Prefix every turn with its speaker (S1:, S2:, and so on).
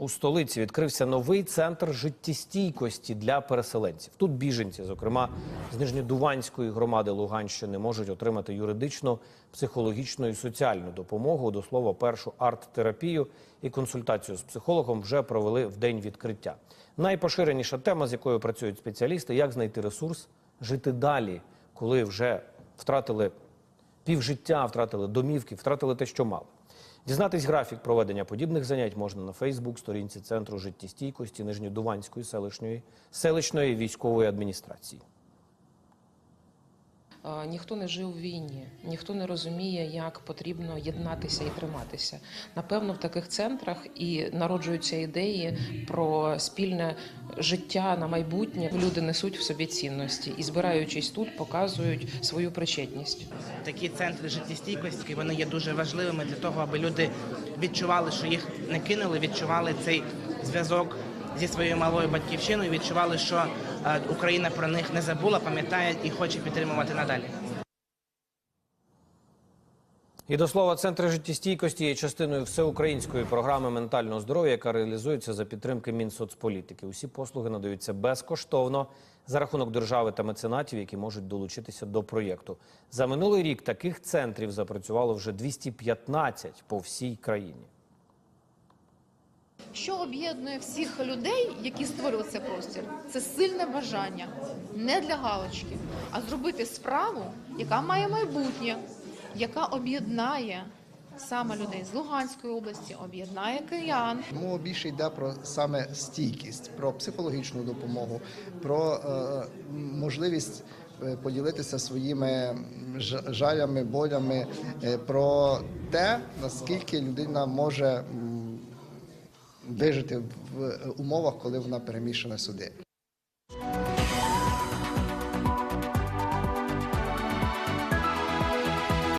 S1: У столиці відкрився новий центр життєстійкості для переселенців. Тут біженці, зокрема з Нижньодуванської громади Луганщини, можуть отримати юридичну, психологічну і соціальну допомогу. До слова, першу арт-терапію і консультацію з психологом вже провели в день відкриття. Найпоширеніша тема, з якою працюють спеціалісти, як знайти ресурс жити далі, коли вже втратили півжиття, втратили домівки, втратили те, що мали. Дізнатись графік проведення подібних занять можна на Фейсбук, сторінці Центру життєстійкості Нижньодуванської селищної, селищної військової адміністрації.
S2: Е, Ніхто не жив в війні, ніхто не розуміє, як потрібно єднатися і триматися. Напевно, в таких центрах і народжуються ідеї про спільне життя на майбутнє. Люди несуть в собі цінності і, збираючись тут, показують свою причетність.
S3: Такі центри життєстійкості вони є дуже важливими для того, аби люди відчували, що їх не кинули, відчували цей зв'язок зі своєю малою батьківщиною, відчували, що е, Україна про них не забула, пам'ятає і хоче підтримувати надалі.
S1: І до слова, центри життєстійкості є частиною всеукраїнської програми ментального здоров'я, яка реалізується за підтримки Мінсоцполітики. Усі послуги надаються безкоштовно за рахунок держави та меценатів, які можуть долучитися до проєкту. За минулий рік таких центрів запрацювало вже 215 по всій країні.
S4: Що об'єднує всіх людей, які створювали цей простір, це сильне бажання не для галочки, а зробити справу, яка має майбутнє, яка об'єднає саме людей з Луганської області, об'єднає киян.
S5: Мова більше йде про саме стійкість, про психологічну допомогу, про е, можливість е, поділитися своїми жалями, болями, е, про те, наскільки людина може вижити в умовах, коли вона перемішана сюди.